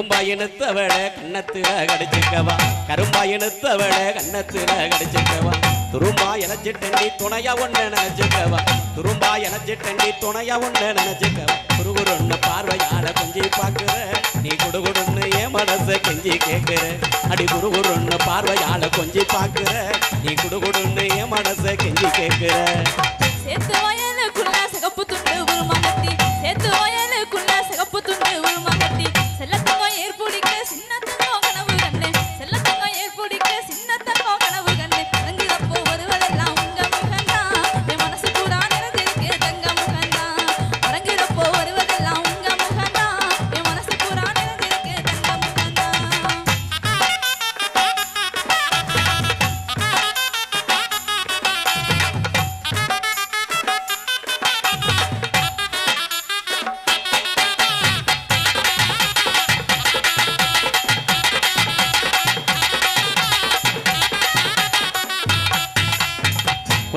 கரும்பாயினத்தவள கண்ணத்துல கடிச்சுக்கவா. கரும்பாயினத்தவள கண்ணத்துல கடிச்சுக்கவா. துரும்பா எனச்சிட்டண்டி துணையா ஒண்ணு நினைச்சுக்கவா. துரும்பா எனச்சிட்டண்டி துணையா ஒண்ணு நினைச்சுக்கவா. குருகுருன்னு பார்வையால கொஞ்சி பாக்குற நீ குடுகுடுன்னு என் மனச கெஞ்சி கேட்குற அடி குருகுருன்னு பார்வையால கொஞ்சி பாக்குற நீ குடுகுடுன்னு என் மனச கெஞ்சி கேட்குற சேர்த்து சேத்து வயலுக்குள்ள சிகப்பு துண்டு ஒரு மகத்தி சேத்து வயலுக்குள்ள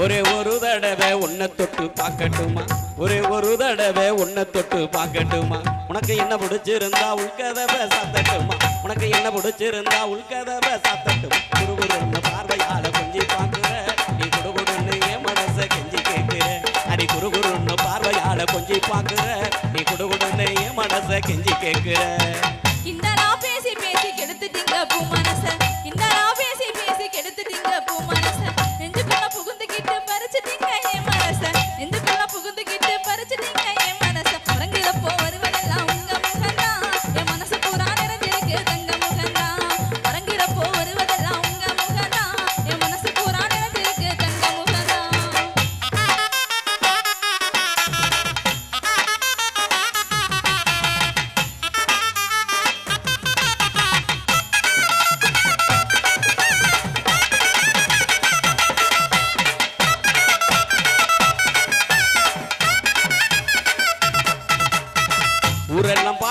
ஒரே ஒரு தடவை உன்னை தொட்டு பார்க்கட்டுமா? ஒரே ஒரு தடவை உன்னை தொட்டு பார்க்கட்டுமா? உனக்கு என்ன பிடிச்சிருந்தா உள்கதவை சாத்தட்டுமா? உனக்கு என்ன பிடிச்சிருந்தா உள்கதவை சாத்தட்டுமா? குருகுருன்னு ஒரு கொஞ்சி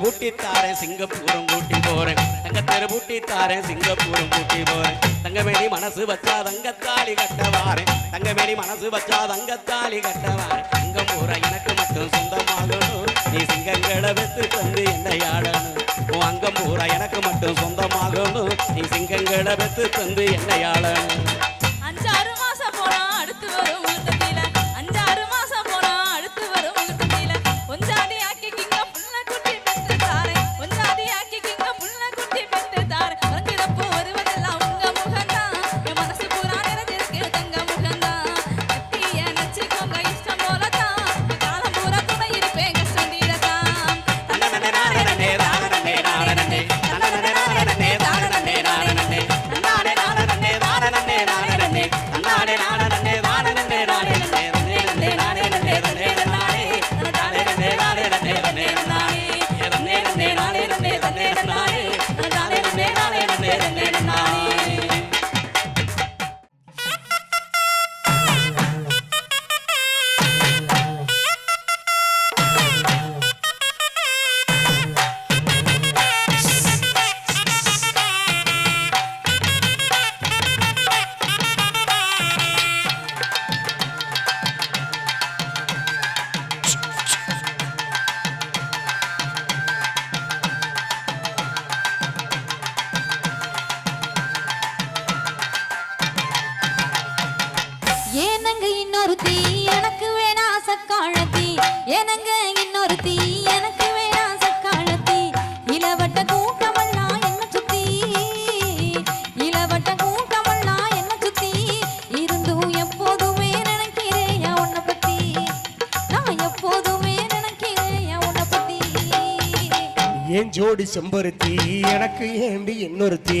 தங்கத்தெரு பூட்டி தாரேன் சிங்கப்பூரும் கூட்டி போறேன். தங்கத்தெரு பூட்டி தாரேன் சிங்கப்பூரும் கூட்டி போறேன். தங்கமேனி மனசு வச்சா தங்கத்தாலி கட்டவாரேன் தங்கமேனி மனசு வச்சா தங்கத்தாலி கட்டவாரேன் சிங்கப்பூர எனக்கு மட்டும் சொந்தமாகணும். நீ சிங்கங்களை வெத்து தந்து என்னை ஆடணும். உன் அங்கம் பூரா எனக்கு மட்டும் சொந்தமாகணும். நீ சிங்கங்களை வெத்து தந்து என்னை ஆடணும். ஏனங்க இன்னொரு தீ எனக்கு வேணா சக்காளத்தி ஏனங்க இன்னொரு தீ எனக்கு வேணா சக்காளத்தி இளவட்ட கூட்டமல்லா என்ன சுத்தி? இளவட்ட கூட்டமல்லா என்ன சுத்தி? இருந்து எப்போதுமே நினைக்கிறேன் உன்னை பத்தி. நான் எப்போதுமே நினைக்கிறேன் உன்னை பத்தி. ஏன் ஜோடி செம்பருத்தி எனக்கு ஏண்டி இன்னொருத்தி?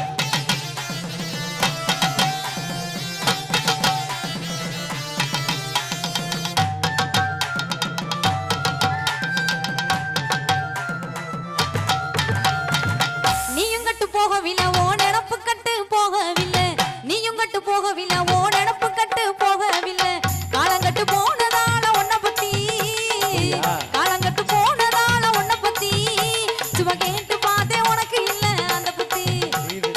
போகவில்லை ஓ நினப்பு கட்டு போகவில்லை. நீயும் கட்டு போகவில்லை ஓ நினப்பு கட்டு போகவில்லை. காலங்கட்டு போனதால உன்னை பத்தி? காலங்கட்டு போனதால உன்னை பத்தி. சும்மா கேட்டு பார்த்தேன் உனக்கு இல்ல அந்த புத்தி.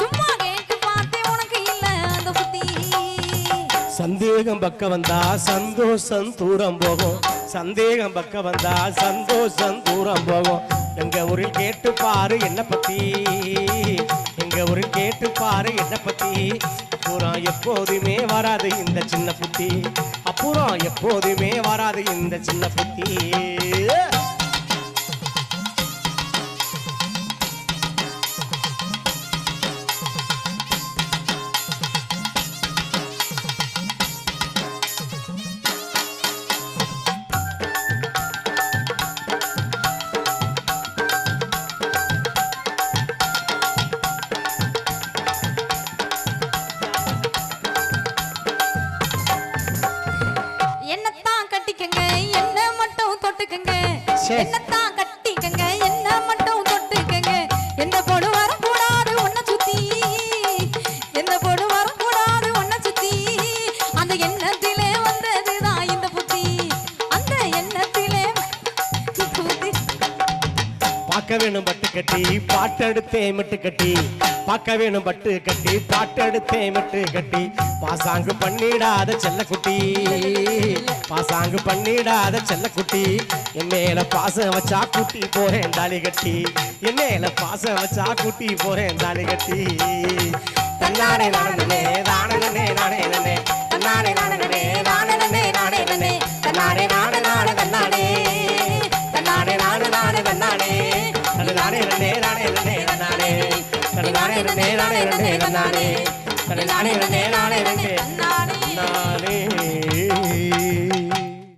சும்மா கேட்டு பார்த்தேன் உனக்கு இல்ல அந்த புத்தி. சந்தேகம் பக்க வந்தா சந்தோஷம் தூரம் போகும். சந்தேகம் பக்க வந்தா சந்தோஷம் தூரம் போகும். எங்க ஊரில் கேட்டு பாரு என்ன பத்தி. எங்க கேட்டு பாரு என்ன பத்தி. அப்புறம் எப்போதுமே வராது இந்த சின்ன புத்தி. அப்புறம் எப்போதுமே வராது இந்த சின்ன புத்தி. என்னத்தான் பார்க்க வேணும் பட்டு கட்டி பாட்டெடுத்தே மிட்டு கட்டி. பார்க்க வேணும் பட்டு கட்டி பாட்டெடுத்தே மிட்டு கட்டி. பாசாங்கு பண்ணிடாத செல்லக்குட்டி. பாசாங்கு பண்ணிடாத செல்லக்குட்டி. என் மேல பாசம் வச்சா குட்டி போறேன் தாலி கட்டி என் மேல பாசம் வச்சா குட்டி போறேன் தாலி கட்டி தன்னாரே நானே